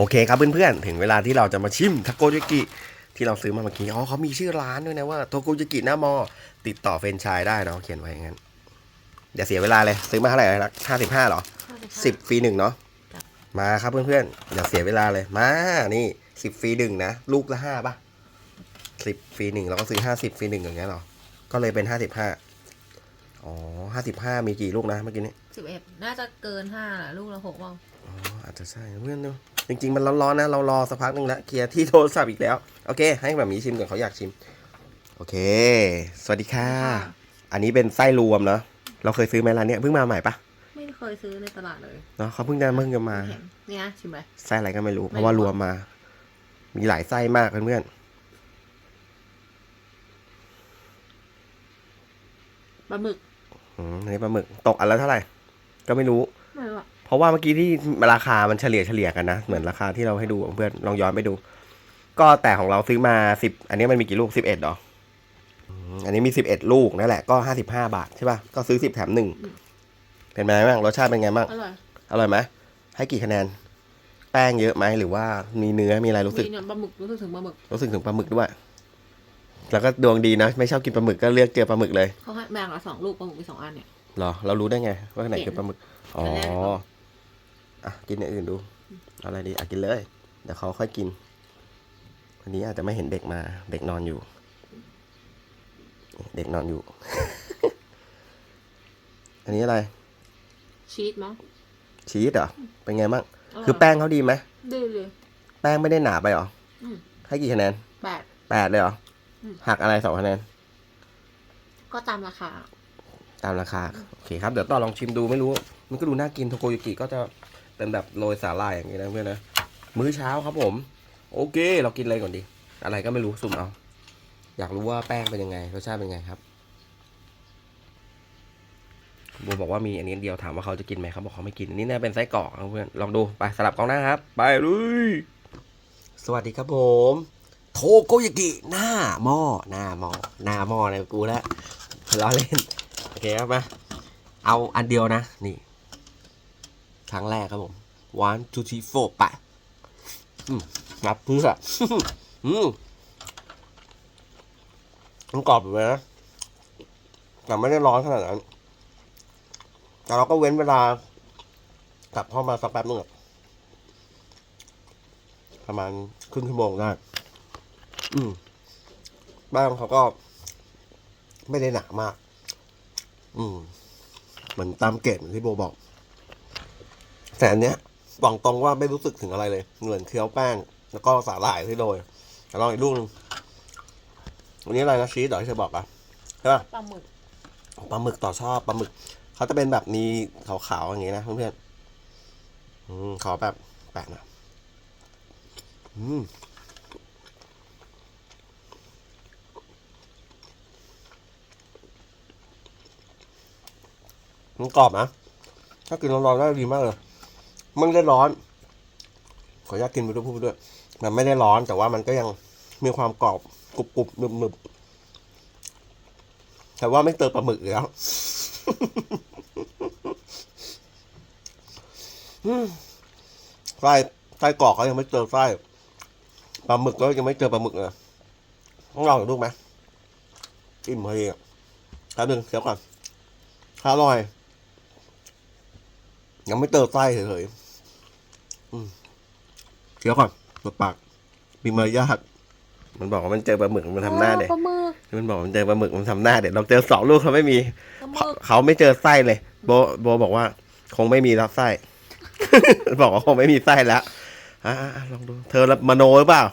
โอเคครับเพื่อนๆ ถึงเวลาที่เราจะมาชิมทาโกยากิที่เราซื้อมาเมื่อกี้อ๋อเขามีชื่อร้านด้วยนะว่าโทโกยากิหน้ามอ ติดต่อเฟรนไชายได้เนาะเขียนไว้อย่างนั้นอย่าเสียเวลาเลยซื้อมาเท่าไหร่นะห้าสิบห้าหรอสิบฟรีหนึ่งเนาะจ้ะมาครับเพื่อนๆอย่าเสียเวลาเลยมานี่สิบฟรีหนึ่งนะลูกละห้าป่ะสิบฟรีหนึ่งเราก็ซื้อห้าสิบฟรีหนึ่งอย่างเงี้ยหรอก็เลยเป็นห้าสิบห้าอ๋อห้าสิบห้ามีกี่ลูกนะเมื่อกี้นี้สิบเอ็ดน่าจะเกินห้าแหละลูกละหกว่างอ๋ออาจจะใช่เพื่อนเนอะ จริงๆ มันร้อนๆนะ เรารอสักพักหนึ่งแล้วเคลียร์ที่โทรศัพท์อีกแล้ว โอเค ให้แบบนี้ชิมก่อนเขาอยากชิม โอเค สวัสดีค่ะ อันนี้เป็นไส้รวมเนาะเราเคยซื้อไหมร้านเนี้ยเพิ่งมาใหม่ปะไม่เคยซื้อในตลาดเลยเนาะเขาเพิ่งจะเพิ่งจะมาเห็นเนี่ยชิมเลยไส้อะไรก็ไม่รู้ เพไม่ราะว่ารรู้รวมมา มีหลายไส้มากเพื่อนปลาหมึกๆอืมอันนี้ปลาหมึกตกอันละเท่าไหร่ ก็ไม่รู้ไม่รู้อะ เพราะว่าเมื่อกี้ที่ราคามันเฉลี่ยเฉลี่ยกันนะ เหมือนราคาที่เราให้ดูเพื่อนลองย้อนไปดู ก็แต่ของเราซื้อมาสิบอันนี้มันมีกี่ลูกสิบเอ็ดหรออืมอันนี้มีสิบเอ็ดลูกนั่นแหละก็ห้าสิบห้าบาทใช่ป่ะก็ซื้อสิบแถมหนึ่งเป็นไงบ้างรสชาติเป็นไงบ้างอร่อยอร่อยไหมให้กี่คะแนน แป้งเยอะไหมหรือว่ามีเนื้อมีอะไรรู้สึกมีเนี่ยปลาหมึกรู้สึกถึงปลาหมึกรู้สึกถึงปลาหมึกด้วยแล้วก็ดวงดีนะไม่ชอบกินปลาหมึกก็เลือกเจอปลาหมึกเลยเขาให้แบ่งละสองลูกปลาหมึกมีสองอันเนี่ยเหรอเรารู้ได้ไงว่าไหนคือปลาหมึกอ๋อ อันแรกเลยปะอะกินอย่างอื่นดูเอาอะไรดีอะกินเลย เดี๋ยวเขาค่อยกิน วันนี้อาจจะไม่เห็นเด็กมา เด็กนอนอยู่ เด็กนอนอยู่ อันนี้อะไร ชีสมั้งชีสเหรอเป็นไงบ้างร่ยคือแป้งเขาดีไหมดีเลย แป้งไม่ได้หนาไปเหรออืมให้กี่คะแนนแปดแปดเลยเหรออืมหักอะไรสองคะแนนก็ตามราคา ตามราคา โอเคครับ เดี๋ยวต่อลองชิมดูไม่รู้ มันก็ดูน่ากินโทโกยากิก็จะ เป็นแบบโรยสาหร่ายอย่างนี้นะเพื่อนนะมื้อเช้าครับผม โอเค เรากินอะไรก่อนดี อะไรก็ไม่รู้สุ่มเอา อยากรู้ว่าแป้งเป็นยังไงรสชาติเป็นยังไงครับบัวบอกว่ามีอันนี้เดียวถามว่าเขาจะกินไหมเขาบอกเขาไม่กินอันนี้น่าเป็นไส้กรอกนะเพื่อนลองดูไปสลับกล้องหน้าครับ ไปเลยสวัสดีครับผม โทโกยากิหน้าหม้อหน้าหม้อหน้าหม้อนะกูแล้วล้อเล่นโอเคครับมาเอาอันเดียวนะนี่ ครั้งแรกครับผม one two three four ไปอืมนับเพื่ออืมมันกรอบอยู่เลยนะแต่ไม่ได้ร้อนขนาดนั้น แต่เราก็เว้นเวลากลับเข้ามาสักแป๊บนึงประมาณครึ่งชั่วโมงได้ อืมบ้านเขาก็ ไม่ได้หนามาก อืมเหมือนตามเกณฑ์เหมือนที่โบบอก แต่อันเนี้ยบอกตรงว่าไม่รู้สึกถึงอะไรเลย เหมือนเคี้ยวแป้ง แล้วก็สาหร่ายที่โรยแต่ลองอีกลูกหนึงวันนี้อะไรนะชีสเหรอที่เธอบอกอะใช่ป่ะปลาหมึกปลาหมึกต่อชอบปลาหมึก เขาจะเป็นแบบมีขาวๆอย่างงี้นะเพื่อนๆอืมขอแบบแปะหนะอืมมันกรอบนะ ถ้ากินร้อนๆได้ดีมากเลยมัน ไม่ได้ร้อน ขออนุญาตกินไปด้วยพูดไปด้วย มันไม่ได้ร้อนแต่ว่ามันก็ยังมีความกรอบกรุบกรุบหนึบหนึบแต่ว่าไม่เติมปลาหมึกแล้วไส้ไส้กรอกเขายังไม่เจอไส้ปลาหมึกก็ยังไม่เจอปลาหมึกเลยต้องลองอีกลูไหมอิ่มพอดีอะแป๊บนึงเดี๋ยวก่อนถ้าอร่อย ยังไม่เจอไส้เฉยๆ เดี๋ยวก่อนเปิดปาก มีมารยาทมันบอกว่ามันเจอปลาหมึกมันทำหน้าเด็ปลาหมึกมันบอกมันเจอปลาหมึกมันทำหน้าเด็ดเราเจอสองลูกเขาไม่มี ปลาหมึกเขาไม่เจอไส้เลย โบโบบอกว่า คงไม่มีรับไส้ บอกว่าคงไม่มีไส้แล้วอะอะอะลองดู เธอมโนหรือเปล่า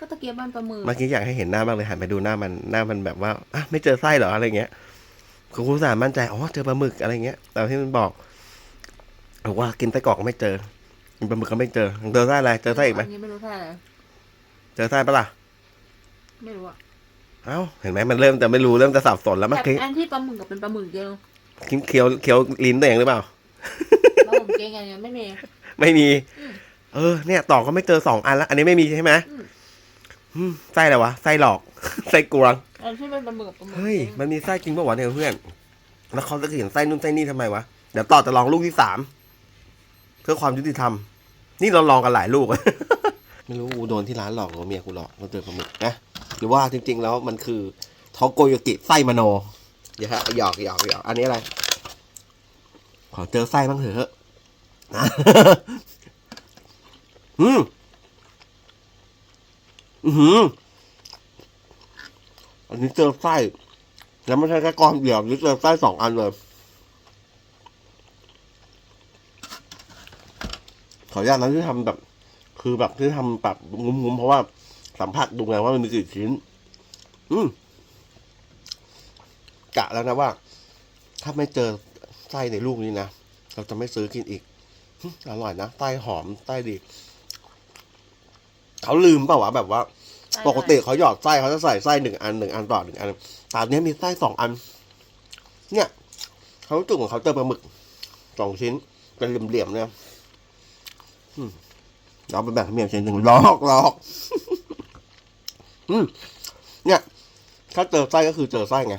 ก็ตะเกียบมันปลาหมึกเมื่อกี้อยากให้เห็นหน้ามากเลยหันไปดูหน้ามันหน้ามันแบบว่าอะไม่เจอไส้เหรออะไรเงี้ยคุณครูสารมั่นใจอ๋อเจอปลาหมึกอะไรเงี้ยแต่ที่มันบอกบอกว่ากินไส้กรอกก็ไม่เจอกิน ปลาหมึกก็ไม่เจอเจอไส้อะไร เจอไส้อีกไหมนนี้ไม่รู้ไส้อะไรเจอไส้ปะล่ะ ไม่รู้อะเอ้า เห็นไหมมันเริ่มจะไม่รู้เริ่มจะสับสนแล้วแต่เมื่อกี้อันที่ปลาหมึกกับเป็นปลาหมึกเดียวเคี้ยวเคี้ยวลิ้นตัวเองหรือเปล่าปลาหมึกเกงไงเนี่ยไม่มี ไม่มี อืมเออ เนี่ยต่อก็ไม่เจอสองอันแล้วอันนี้ไม่มีใช่ไหมอืม อืมไส้อะไรวะ ไส้หลอก ไส้กวงอันที่เป็นปลาหมึกกับปลาหมึกเฮ้ย มันมีไส้จริงป่าวะเนี่ยเพื่อน แล้วเขาจะเขียนไส้นู่นไส้นี่ทำไมวะ เดี๋ยวต่อจะลองลูกที่สามเพื่อความยุติธรรม นี่เราลองกันหลายลูก ไม่รู้กูโดนที่ร้านหลอกหรือเมียกูหลอกเราเจอปลาหมึกนะหรือว่าจริง ๆ แล้วมันคือทอกโกยากิไส้มโนเดี๋ยวฮะหยอกหยอกหยอกอันนี้อะไร ขอเจอไส้บ้างเถอะนะอืมอือหืออันนี้เจอไส้แล้วไม่ใช่แค่ก้อนเดียวนี่เจอไส้สองอันเลย ออนุญาตนะที่ทำแบบ คือแบบที่ทำแบบงุ้มๆเพราะว่าสัมผัสดูไงว่ามันมีกี่ชิ้น อืมกะแล้วนะว่า ถ้าไม่เจอไส้ในลูกนี้นะเราจะไม่ซื้อกินอีกหึอร่อยนะไส้หอมไส้ดี เขาลืมเปล่าวะแบบว่า ปกติเขาหยอดไส้เขาจะใส่ไส้หนึ่งอันหนึ่งอันต่อหนึ่งอันแต่อันเนี้ยมีไส้สองอัน เนี่ยเขาจุกของเขาเจอปลาหมึกสองชิ้นเป็นเหลี่ยมๆเนี่ยอืม เราไปแบ่งเมียเฉยหนึ่งลอกลอกเนี่ย ถ้าเจอไส้ก็คือเจอไส้ไง